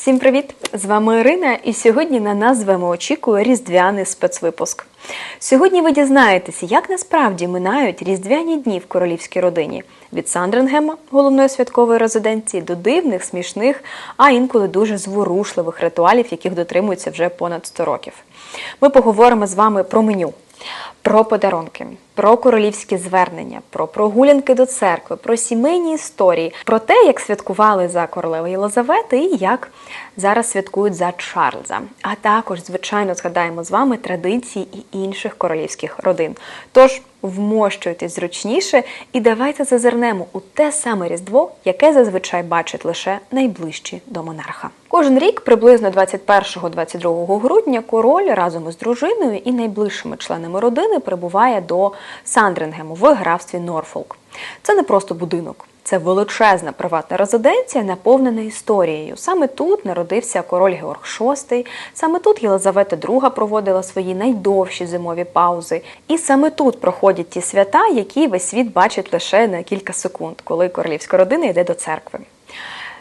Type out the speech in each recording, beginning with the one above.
Всім привіт! З вами Ірина, і сьогодні на нас з вами очікує різдвяний спецвипуск. Сьогодні ви дізнаєтеся, як насправді минають різдвяні дні в королівській родині від Сандрингема, головної святкової резиденції, до дивних, смішних, а інколи дуже зворушливих ритуалів, яких дотримуються вже понад 100 років. Ми поговоримо з вами про меню. Про подарунки, про королівські звернення, про прогулянки до церкви, про сімейні історії, про те, як святкували за королеви Єлизавети і як зараз святкують за Чарльза. А також, звичайно, згадаємо з вами традиції і інших королівських родин. Тож вмощуйтесь зручніше і давайте зазирнемо у те саме різдво, яке зазвичай бачать лише найближчі до монарха. Кожен рік, приблизно 21-22 грудня, король разом із дружиною і найближчими членами родини прибуває до Сандрингему в графстві Норфолк. Це не просто будинок. Це величезна приватна резиденція, наповнена історією. Саме тут народився король Георг VI, саме тут Єлизавета II проводила свої найдовші зимові паузи. І саме тут проходять ті свята, які весь світ бачить лише на кілька секунд, коли королівська родина йде до церкви.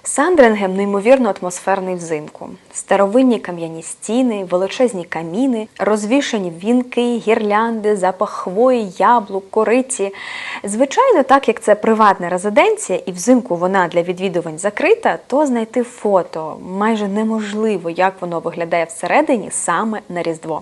Сандрингем неймовірно атмосферний взимку. Старовинні кам'яні стіни, величезні каміни, розвішані вінки, гірлянди, запах хвої, яблук, кориці. Звичайно, так як це приватна резиденція, і взимку вона для відвідувань закрита, то знайти фото майже неможливо, як воно виглядає всередині саме на Різдво.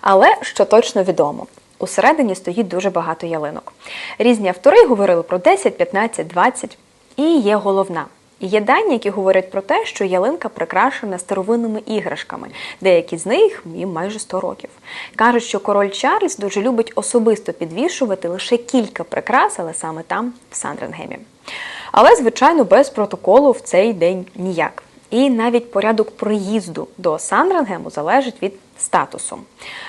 Але що точно відомо. Усередині стоїть дуже багато ялинок. Різні автори говорили про 10, 15, 20. І є головна. Є дані, які говорять про те, що ялинка прикрашена старовинними іграшками, деякі з них їм майже 100 років. Кажуть, що король Чарльз дуже любить особисто підвішувати лише кілька прикрас, але саме там, в Сандрингемі. Але, звичайно, без протоколу в цей день ніяк. І навіть порядок проїзду до Сандрингему залежить від статусу.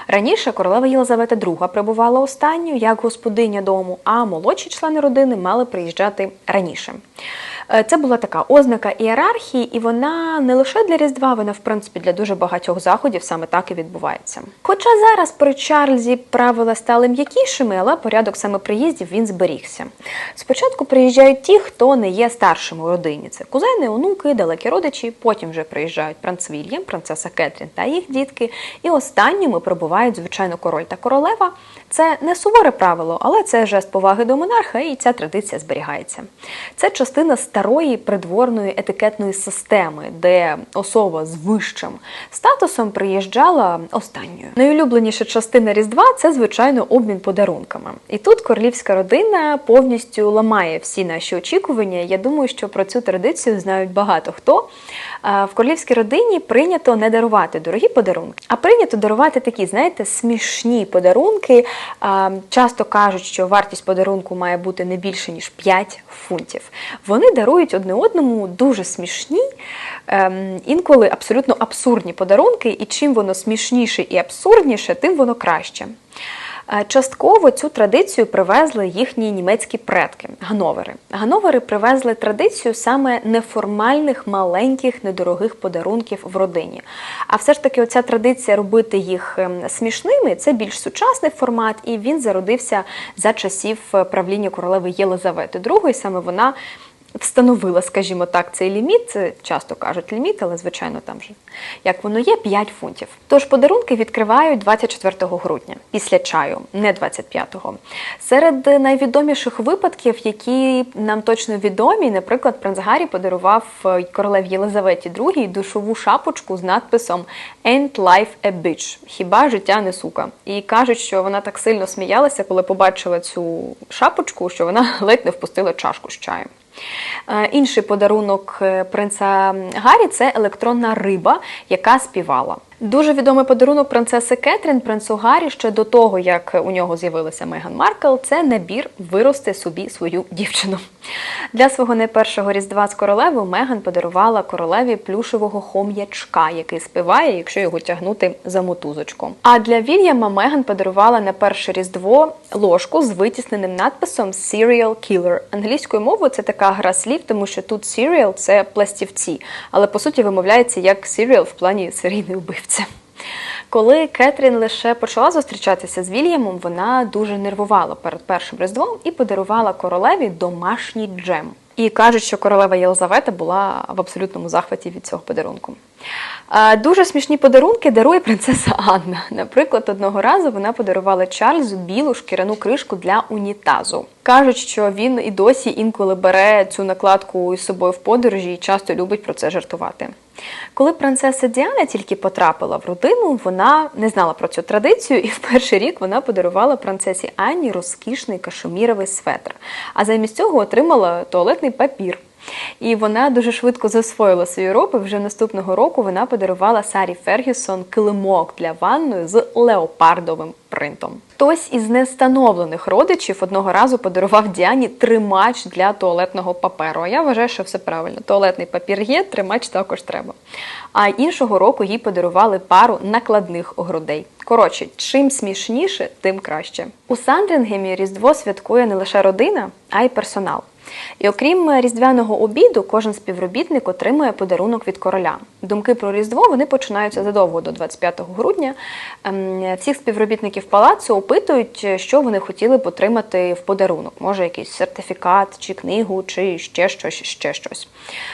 Раніше королева Єлизавета II прибувала останньою як господиня дому, а молодші члени родини мали приїжджати раніше. Е, Це була така ознака ієрархії, і вона не лише для Різдва, вона в принципі для дуже багатьох заходів саме так і відбувається. Хоча зараз при Чарльзі правила стали м'якішими, але порядок саме приїздів він зберігся. Спочатку приїжджають ті, хто не є старшими у родині. Це кузени, онуки, далекі родичі. Потім вже приїжджають принц Вільям, принцеса Кетрін та їх дітки. І останніми прибувають, звичайно, король та королева. Це не суворе правило, але це жест поваги до монарха, і ця традиція зберігається. Це частина старої придворної етикетної системи, де особа з вищим статусом приїжджала останньою. Найулюбленіша частина Різдва це, звичайно, обмін подарунками. І тут королівська родина повністю ламає всі наші очікування. Я думаю, що про цю традицію знають багато хто. В королівській родині прийнято не дарувати дорогі подарунки, а прийнято дарувати такі, знаєте, смішні подарунки. Часто кажуть, що вартість подарунку має бути не більше ніж 5 фунтів. Вони дарують одне одному дуже смішні, ем, інколи абсолютно абсурдні подарунки, і чим воно смішніше і абсурдніше, тим воно краще. Е, Частково цю традицію привезли їхні німецькі предки Гановери. Гановери привезли традицію саме неформальних, маленьких, недорогих подарунків в родині. А все ж таки, оця традиція робити їх ем, смішними це більш сучасний формат, і він зародився за часів е, правління королеви Єлизавети II. Саме вона встановила, скажімо так, цей ліміт. Це часто кажуть ліміт, але звичайно там же як воно є 5 фунтів. Тож подарунки відкривають 24 грудня після чаю, не 25-го. Серед найвідоміших випадків, які нам точно відомі, наприклад, принц Гаррі подарував е, королеві Єлизаветі II душову шапочку з надписом «Ain't life a bitch» – хіба життя не сука. І кажуть, що вона так сильно сміялася, коли побачила цю шапочку, що вона ледь не впустила чашку з чаєм. Е, Інший подарунок е, принца Гаррі це електронна риба, яка співала. Дуже відомий подарунок принцеси Кетрін принцу Гаррі ще до того, як у нього з'явилася Меган Маркл, це набір вирости собі свою дівчину. Для свого найпершого різдва з королевою Меган подарувала королеві плюшевого хом'ячка, який співає, якщо його тягнути за мотузочку. А для Вільяма Меган подарувала на перше різдво ложку з витісненим надписом Serial Killer. Англійською мовою це така гра слів, тому що тут serial – це пластівці, але по суті вимовляється як serial в плані серійний вбивця. Коли Кетрін лише почала зустрічатися з Вільямом, вона дуже нервувала перед першим різдвом і подарувала королеві домашній джем. І кажуть, що королева Єлизавета була в абсолютному захваті від цього подарунку. Дуже смішні подарунки дарує принцеса Анна. Наприклад, одного разу вона подарувала Чарльзу білу шкіряну кришку для унітазу. Кажуть, що він і досі інколи бере цю накладку із собою в подорожі і часто любить про це жартувати. Коли принцеса Діана тільки потрапила в родину, вона не знала про цю традицію, і в перший рік вона подарувала принцесі Анні розкішний кашеміровий светр, а замість цього отримала туалетний папір. І вона дуже швидко засвоїла свої роби. Вже наступного року вона подарувала Сарі Фергюсон килимок для ванної з леопардовим принтом. Хтось із нестановлених родичів одного разу подарував Діані тримач для туалетного паперу. А я вважаю, що все правильно. Туалетний папір є, тримач також треба. А іншого року їй подарували пару накладних грудей. Коротше, чим смішніше, тим краще. У Сандрінгемі Різдво святкує не лише родина, а й персонал. І окрім різдвяного обіду, кожен співробітник отримує подарунок від короля. Думки про Різдво вони починаються задовго до 25 грудня. Ем, Всіх співробітників палацу опитують, що вони хотіли б отримати в подарунок. Може, якийсь сертифікат, чи книгу, чи ще щось, ще щось.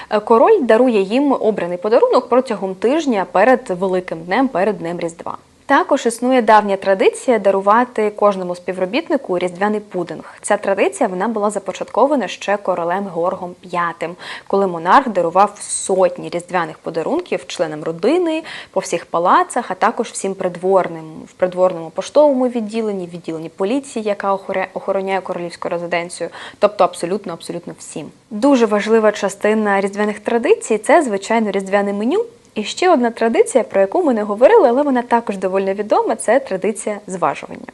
Е, Король дарує їм обраний подарунок протягом тижня перед Великим днем, перед Днем Різдва. Також існує давня традиція дарувати кожному співробітнику різдвяний пудинг. Ця традиція вона була започаткована ще королем Георгом V, коли монарх дарував сотні різдвяних подарунків членам родини по всіх палацах, а також всім придворним в придворному поштовому відділенні, відділенні поліції, яка охороняє королівську резиденцію, тобто абсолютно, абсолютно всім. Дуже важлива частина різдвяних традицій це звичайно різдвяне меню. І ще одна традиція, про яку ми не говорили, але вона також доволі відома, це традиція зважування.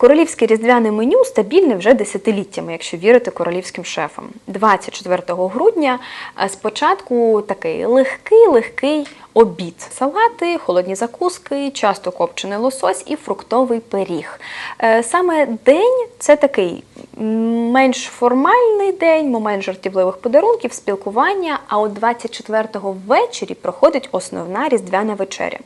Королівське різдвяне меню стабільне вже десятиліттями, якщо вірити королівським шефам. 24 грудня е, спочатку такий легкий, легкий обід. Салати, холодні закуски, часто копчений лосось і фруктовий пиріг. Е, Саме день це такий менш формальний день, момент жартівливих подарунків, спілкування. А от 24-го ввечері проходить основна різдвяна вечеря.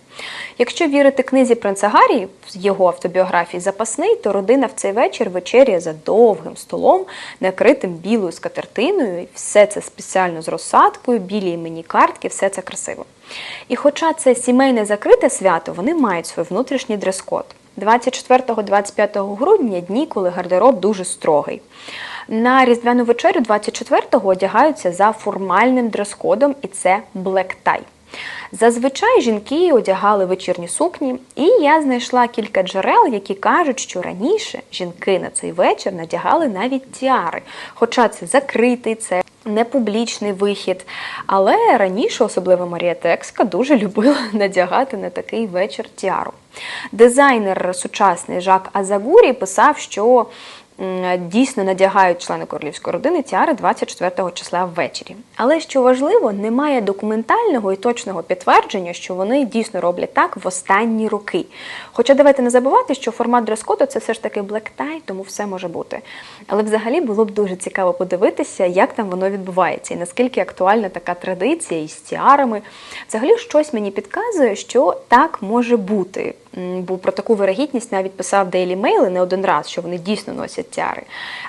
Якщо вірити книзі принца Гаррі, його автобіографії запасний, то родина в цей вечір вечеряє за довгим столом, накритим білою скатертиною. І Все це спеціально з розсадкою, білі іменні картки, все це красиво. І хоча це сімейне закрите свято, вони мають свій внутрішній дрес-код. 24-25 грудня дні, коли гардероб дуже строгий. На різдвяну вечерю 24-го одягаються за формальним дрес-кодом, і це блек-тай. Зазвичай жінки одягали вечірні сукні, і я знайшла кілька джерел, які кажуть, що раніше жінки на цей вечір надягали навіть тіари. Хоча це закритий, це не публічний вихід. Але раніше, особливо Марія Текска, дуже любила надягати на такий вечір тіару. Дизайнер сучасний Жак Азагурі писав, що дійсно надягають члени королівської родини тіари 24 числа ввечері. Але що важливо, немає документального і точного підтвердження, що вони дійсно роблять так в останні роки. Хоча давайте не забувати, що формат дрес-коду це все ж таки tie, тому все може бути. Але взагалі було б дуже цікаво подивитися, як там воно відбувається, і наскільки актуальна така традиція із тіарами. Взагалі, щось мені підказує, що так може бути. Бо про таку вирогідність навіть писав Daily Mail не один раз, що вони дійсно носять тіари.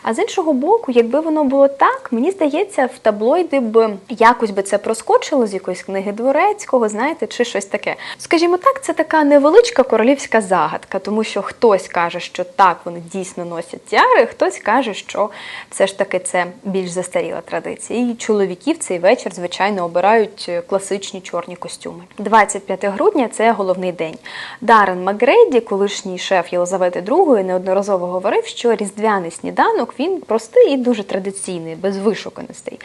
А з іншого боку, якби воно було так, мені здається, в таблоїди б якось би це проскочило з якоїсь книги дворецького, знаєте, чи щось таке. Скажімо так, це така невеличка королівська загадка, тому що хтось каже, що так, вони дійсно носять тіари, хтось каже, що все ж таки це більш застаріла традиція. І чоловіки в цей вечір, звичайно, обирають е, класичні чорні костюми. 25 грудня це головний день. Дарен Макгрейді, колишній шеф Єлизавети II, неодноразово говорив, що різдвяний сніданок він простий і дуже традиційний, без вишуканостей.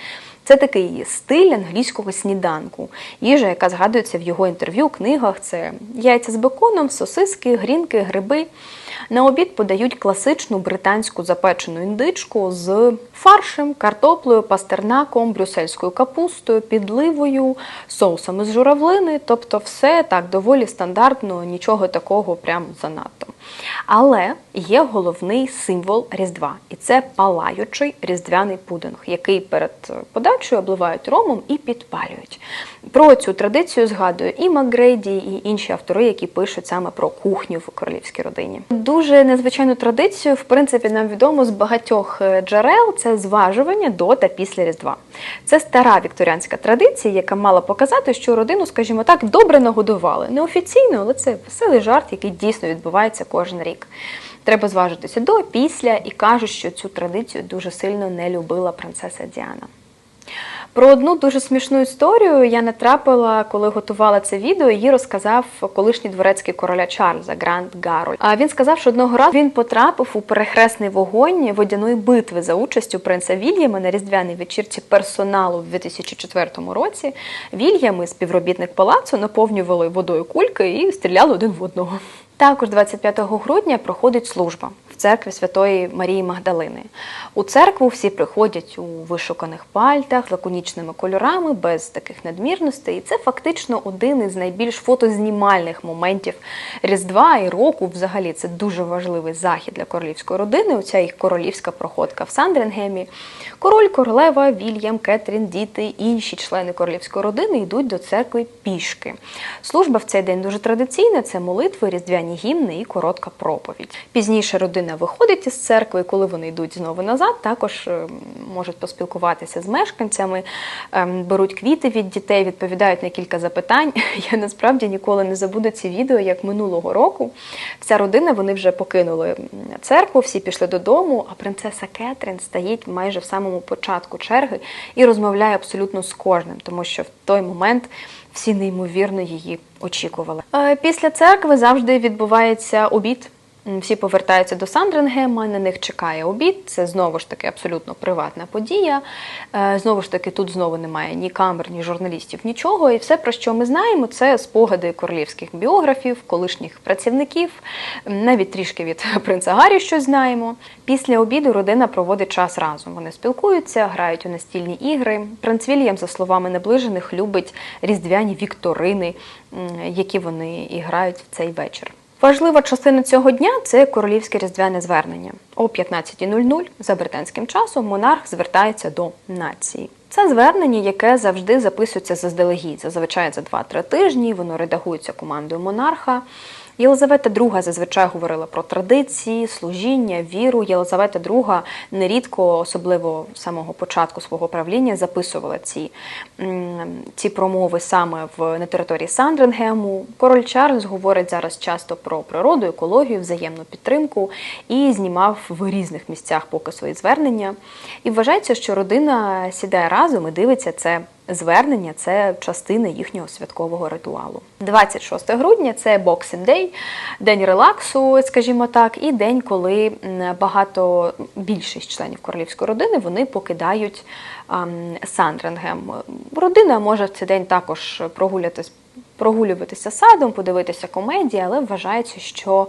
Це такий стиль англійського сніданку. Їжа, яка згадується в його інтерв'ю, книгах, це яйця з беконом, сосиски, грінки, гриби. На обід подають класичну британську запечену індичку з фаршем, картоплею, пастернаком, брюссельською капустою, підливою, соусами з журавлини. Тобто все так доволі стандартно, нічого такого прям занадто. Але є головний символ Різдва, і це палаючий різдвяний пудинг, який перед подачею обливають ромом і підпалюють. Про цю традицію згадує і Макгрейді, і інші автори, які пишуть саме про кухню в королівській родині. Дуже незвичайну традицію, в принципі, нам відомо з багатьох е, джерел це зважування до та після Різдва. Це стара вікторіанська традиція, яка мала показати, що родину, скажімо так, добре нагодували. Неофіційно, але це веселий жарт, який дійсно відбувається кожен рік. Треба зважитися до, після і кажуть, що цю традицію дуже сильно не любила принцеса Діана. Про одну дуже смішну історію я натрапила, коли готувала це відео. Її розказав колишній дворецький короля Чарльза Грант Гароль. А він сказав, що одного разу він потрапив у перехресний вогонь водяної битви за участю принца Вільяма на різдвяній вечірці персоналу в 2004 році. Вільям і співробітник палацу наповнювали водою кульки і стріляли один в одного. Також 25 грудня проходить служба церкві Святої Марії Магдалини. У церкву всі приходять у вишуканих пальтах, лаконічними кольорами, без таких надмірностей. І це фактично один із найбільш фотознімальних моментів Різдва і року. Взагалі це дуже важливий захід для королівської родини. Оця їх королівська проходка в Сандрингемі. Король, королева, Вільям, Кетрін, діти, інші члени королівської родини йдуть до церкви пішки. Служба в цей день дуже традиційна: це молитви, різдвяні гімни і коротка проповідь. Пізніше родина виходить із церкви, коли вони йдуть знову назад, також е, можуть поспілкуватися з мешканцями, ем, беруть квіти від дітей, відповідають на кілька запитань. Я насправді ніколи не забуду ці відео, як минулого року. Вся родина вони вже покинули церкву, всі пішли додому, а принцеса Кетрін стоїть майже в самому початку черги і розмовляє абсолютно з кожним, тому що в той момент всі неймовірно її очікували. Е, Після церкви завжди відбувається обід. Всі повертаються до Сандрингема, на них чекає обід. Це знову ж таки абсолютно приватна подія. Е, Знову ж таки, тут знову немає ні камер, ні журналістів, нічого. І все, про що ми знаємо, це спогади королівських біографів, колишніх працівників, навіть трішки від принца Гаррі щось знаємо. Після обіду родина проводить час разом. Вони спілкуються, грають у настільні ігри. Принц Вільям, за словами наближених, любить різдвяні вікторини, які вони і грають в цей вечір. Важлива частина цього дня це королівське різдвяне звернення. О 15.00 за британським часом монарх звертається до нації. Це звернення, яке завжди записується заздалегідь, зазвичай за 2-3 тижні. Воно редагується командою монарха. Єлизавета II зазвичай говорила про традиції, служіння, віру. Єлизавета II нерідко, особливо з самого початку свого правління, записувала ці, ці промови саме в на території Сандрингему. Король Чарльз говорить зараз часто про природу, екологію, взаємну підтримку і знімав в різних місцях поки свої звернення. І вважається, що родина сідає разом і дивиться це звернення це частина їхнього святкового ритуалу. 26 грудня це Boxing Day, день релаксу, скажімо так, і день, коли багато більшість членів королівської родини вони покидають Сандрингем. Родина може в цей день також прогулятись. Прогулюватися садом, подивитися комедії, але вважається, що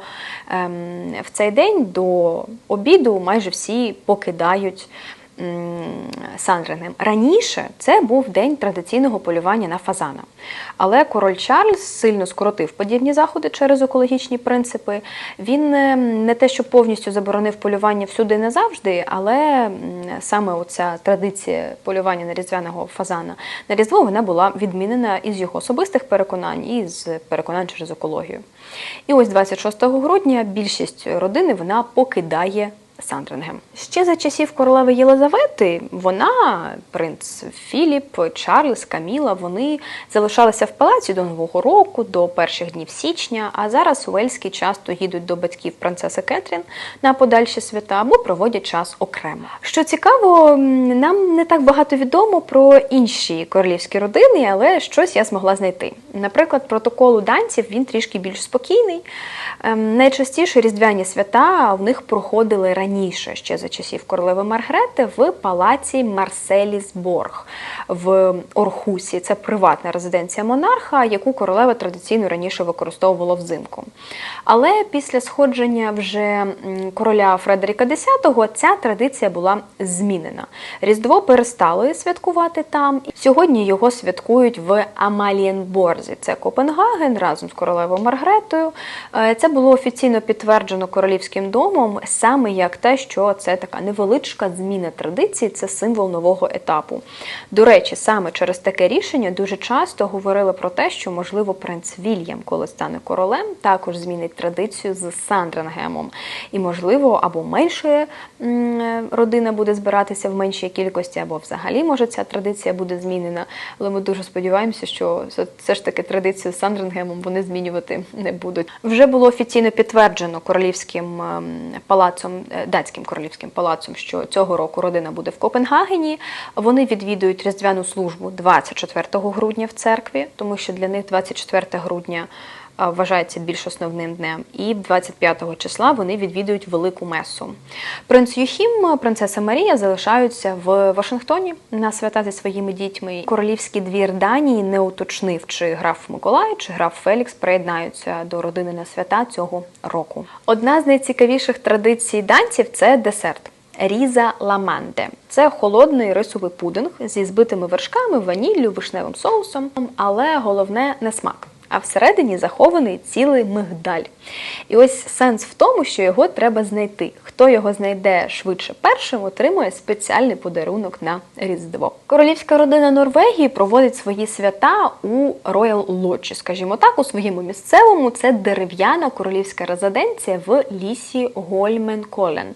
ем, в цей день до обіду майже всі покидають м, Сандрингем. Раніше це був день традиційного полювання на фазана. Але король Чарльз сильно скоротив подібні заходи через екологічні принципи. Він е, не те, що повністю заборонив полювання всюди назавжди, але саме оця традиція полювання на різдвяного фазана на різдво вона була відмінена із його особистих переконань і з переконань через екологію. І ось 26 грудня більшість родини вона покидає Сандрингем. Ще за часів королеви Єлизавети вона, принц Філіп, Чарльз, Каміла, вони залишалися в палаці до Нового року, до перших днів січня. А зараз Уельські часто їдуть до батьків принцеси Кетрін на подальші свята або проводять час окремо. Що цікаво, нам не так багато відомо про інші королівські родини, але щось я змогла знайти. Наприклад, протокол у данців він трішки більш спокійний. Ем, Найчастіше різдвяні свята в них проходили раніше раніше, ще за часів королеви Маргрети, в палаці Марселісборг в Орхусі. Це приватна резиденція монарха, яку королева традиційно раніше використовувала взимку. Але після сходження вже короля Фредеріка X ця традиція була змінена. Різдво перестали святкувати там. Сьогодні його святкують в Амалієнборзі. Це Копенгаген разом з королевою Маргретою. Е, Це було офіційно підтверджено королівським домом саме як те, що це така невеличка зміна традиції, це символ нового етапу. До речі, саме через таке рішення дуже часто говорили про те, що можливо принц Вільям, коли стане королем, також змінить традицію з Сандрингемом. І можливо, або менше родина буде збиратися в меншій кількості, або взагалі може ця традиція буде змінена. Але ми дуже сподіваємося, що все- ж таки традицію з Сандрингемом вони змінювати не будуть. Вже було офіційно підтверджено королівським ем, палацом, е, датським королівським палацом, що цього року родина буде в Копенгагені. Вони відвідують різдвяну службу 24 грудня в церкві, тому що для них 24 грудня вважається більш основним днем. І 25 числа вони відвідують велику месу. Принц Юхім, принцеса Марія залишаються в Вашингтоні на свята зі своїми дітьми. Королівський двір Данії не уточнив, чи граф Миколай, чи граф Фелікс приєднаються до родини на свята цього року. Одна з найцікавіших традицій данців це десерт. Різа ламанде це холодний рисовий пудинг зі збитими вершками, ваніллю, вишневим соусом, але головне не смак. А всередині захований цілий мигдаль. І ось сенс в тому, що його треба знайти. Хто його знайде швидше першим, отримує спеціальний подарунок на Різдво. Королівська родина Норвегії проводить свої свята у Royal Lodge, скажімо так, у своєму місцевому. Це дерев'яна королівська резиденція в лісі Гольменколен,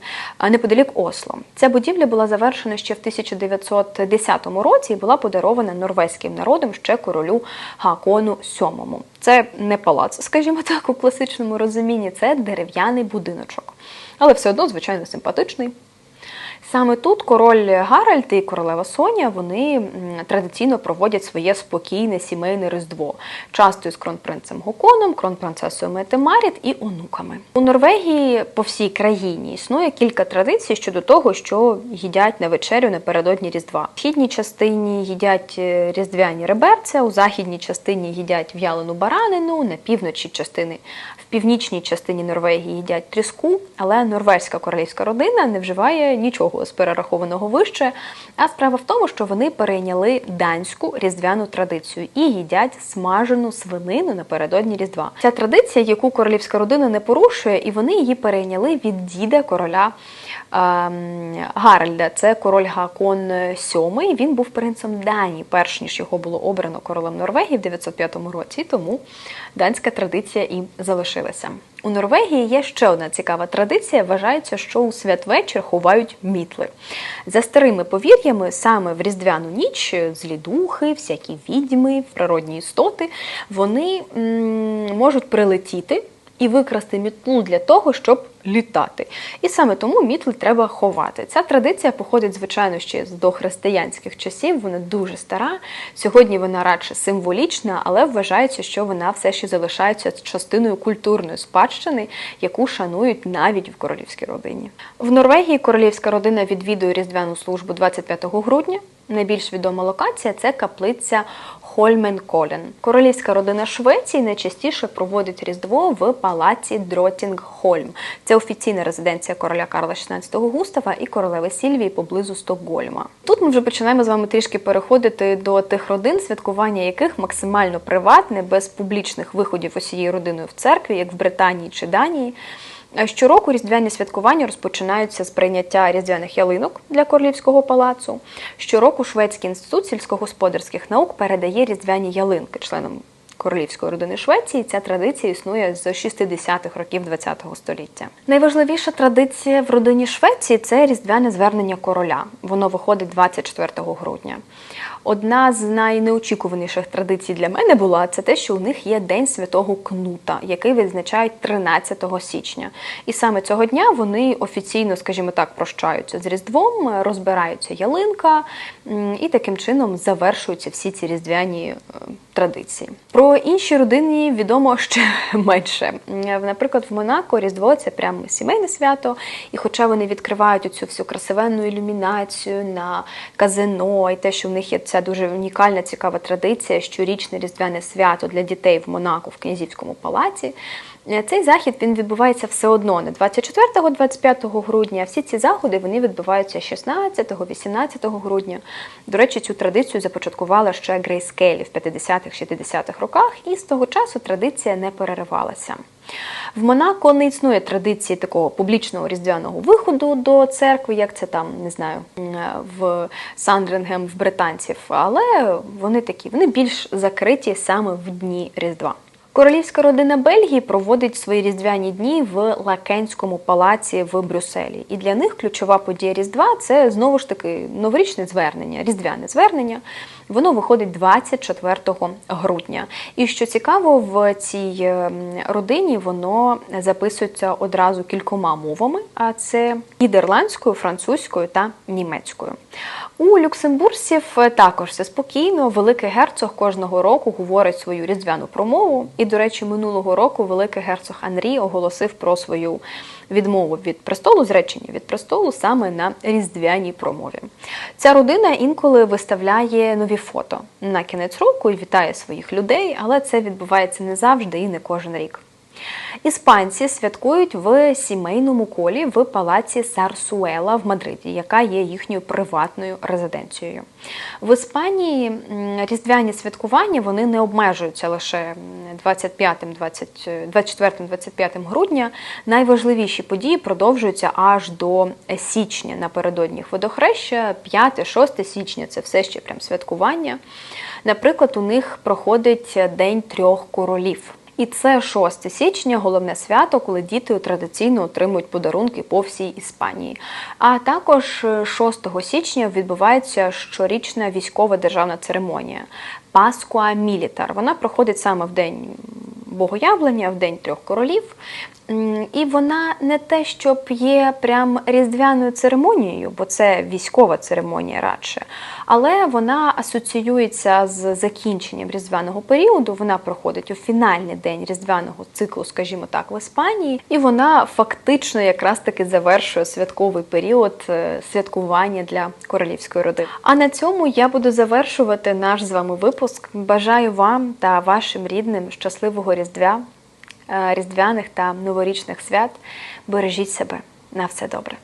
неподалік Осло. Ця будівля була завершена ще в 1910 році і була подарована норвезьким народом ще королю Гакону VII. Це не палац, скажімо так, у класичному розумінні, це дерев'яний будиночок. Але все одно, звичайно, симпатичний. Саме тут король Гаральд і королева Соня вони традиційно проводять своє спокійне сімейне різдво, часто із кронпринцем Гоконом, кронпринцесою Метемаріт і онуками. У Норвегії по всій країні існує кілька традицій щодо того, що їдять на вечерю напередодні Різдва. В східній частині їдять е, різдвяні реберця, у західній частині їдять в'ялену баранину, на півночі частини в північній частині Норвегії їдять тріску, але норвезька королівська родина не вживає нічого з перерахованого вище. А справа в тому, що вони перейняли данську різдвяну традицію і їдять смажену свинину напередодні Різдва. Ця традиція, яку королівська родина не порушує, і вони її перейняли від діда короля ем, Гаральда. Це король Гакон VII. Він був принцем Данії, перш ніж його було обрано королем Норвегії в 905 році. Тому данська традиція і залишилася. У Норвегії є ще одна цікава традиція. Вважається, що у святвечір ховають мітли. За старими повір'ями, саме в різдвяну ніч злі духи, всякі відьми, природні істоти, вони м, можуть прилетіти і викрасти мітлу для того, щоб літати. І саме тому мітли треба ховати. Ця традиція походить, звичайно, ще з дохристиянських часів. Вона дуже стара. Сьогодні вона радше символічна, але вважається, що вона все ще залишається частиною культурної спадщини, яку шанують навіть в королівській родині. В Норвегії королівська родина відвідує різдвяну службу 25 грудня. Найбільш відома локація це каплиця Хольменколен. Королівська родина Швеції найчастіше проводить Різдво в палаці Дротінгхольм. Це офіційна резиденція короля Карла XVI Густава і королеви Сільвії поблизу Стокгольма. Тут ми вже починаємо з вами трішки переходити до тих родин, святкування яких максимально приватне, без публічних виходів усією родиною в церкві, як в Британії чи Данії. Щороку різдвяні святкування розпочинаються з прийняття різдвяних ялинок для королівського палацу. Щороку Шведський інститут сільськогосподарських наук передає різдвяні ялинки членам королівської родини Швеції. Ця традиція існує з 60-х років ХХ століття. Найважливіша традиція в родині Швеції це різдвяне звернення короля. Воно виходить 24 грудня. Одна з найнеочікуваніших традицій для мене була це те, що у них є День Святого Кнута, який відзначають 13 січня. І саме цього дня вони офіційно, скажімо так, прощаються з Різдвом, розбираються ялинка і таким чином завершуються всі ці різдвяні е, традиції. Про Про інші родини відомо ще менше. Наприклад, в Монако Різдво це прямо сімейне свято, і хоча вони відкривають оцю всю красивенну ілюмінацію на казино, і те, що в них є ця дуже унікальна цікава традиція, щорічне різдвяне свято для дітей в Монако в князівському палаці. Е, Цей захід він відбувається все одно не 24-25 грудня. а Всі ці заходи вони відбуваються 16-18 грудня. До речі, цю традицію започаткувала ще Грейс Келлі в 50-х-60-х роках, і з того часу традиція не переривалася. В Монако не існує традиції такого публічного різдвяного виходу до церкви, як це там не знаю в Сандрінгем в британців, але вони такі, вони більш закриті саме в дні Різдва. Королівська родина Бельгії проводить свої різдвяні дні в Лакенському палаці в Брюсселі. І для них ключова подія Різдва це знову ж таки новорічне звернення, різдвяне звернення. Воно виходить 24 грудня. І що цікаво, в цій ем, родині воно записується одразу кількома мовами, а це нідерландською, французькою та німецькою. У люксембуржців також все спокійно. Великий герцог кожного року говорить свою різдвяну промову. І, до речі, минулого року великий герцог Анрі оголосив про свою відмову від престолу, зречення від престолу саме на різдвяній промові. Ця родина інколи виставляє нові фото на кінець року і вітає своїх людей, але це відбувається не завжди і не кожен рік. Іспанці святкують в сімейному колі в палаці Сарсуела в Мадриді, яка є їхньою приватною резиденцією. В Іспанії різдвяні святкування вони не обмежуються лише 24-25 грудня. Найважливіші події продовжуються аж до січня напередодні водохреща, 5-6 січня це все ще прям святкування. Наприклад, у них проходить День трьох королів. І це 6 січня, головне свято, коли діти традиційно отримують подарунки по всій Іспанії. А також е, 6 січня відбувається щорічна військова державна церемонія Паскуа Мілітар. Вона проходить саме в день богоявлення, в день трьох королів. І вона не те, щоб є прям різдвяною церемонією, бо це військова церемонія радше, але вона асоціюється з закінченням різдвяного періоду. Вона проходить у фінальний день різдвяного циклу, скажімо так, в Іспанії, і вона фактично якраз таки завершує святковий період е, святкування для королівської родини. А на цьому я буду завершувати наш з вами випуск. Бажаю вам та вашим рідним щасливого різдвя, різдвяних та новорічних свят. Бережіть себе. На все добре.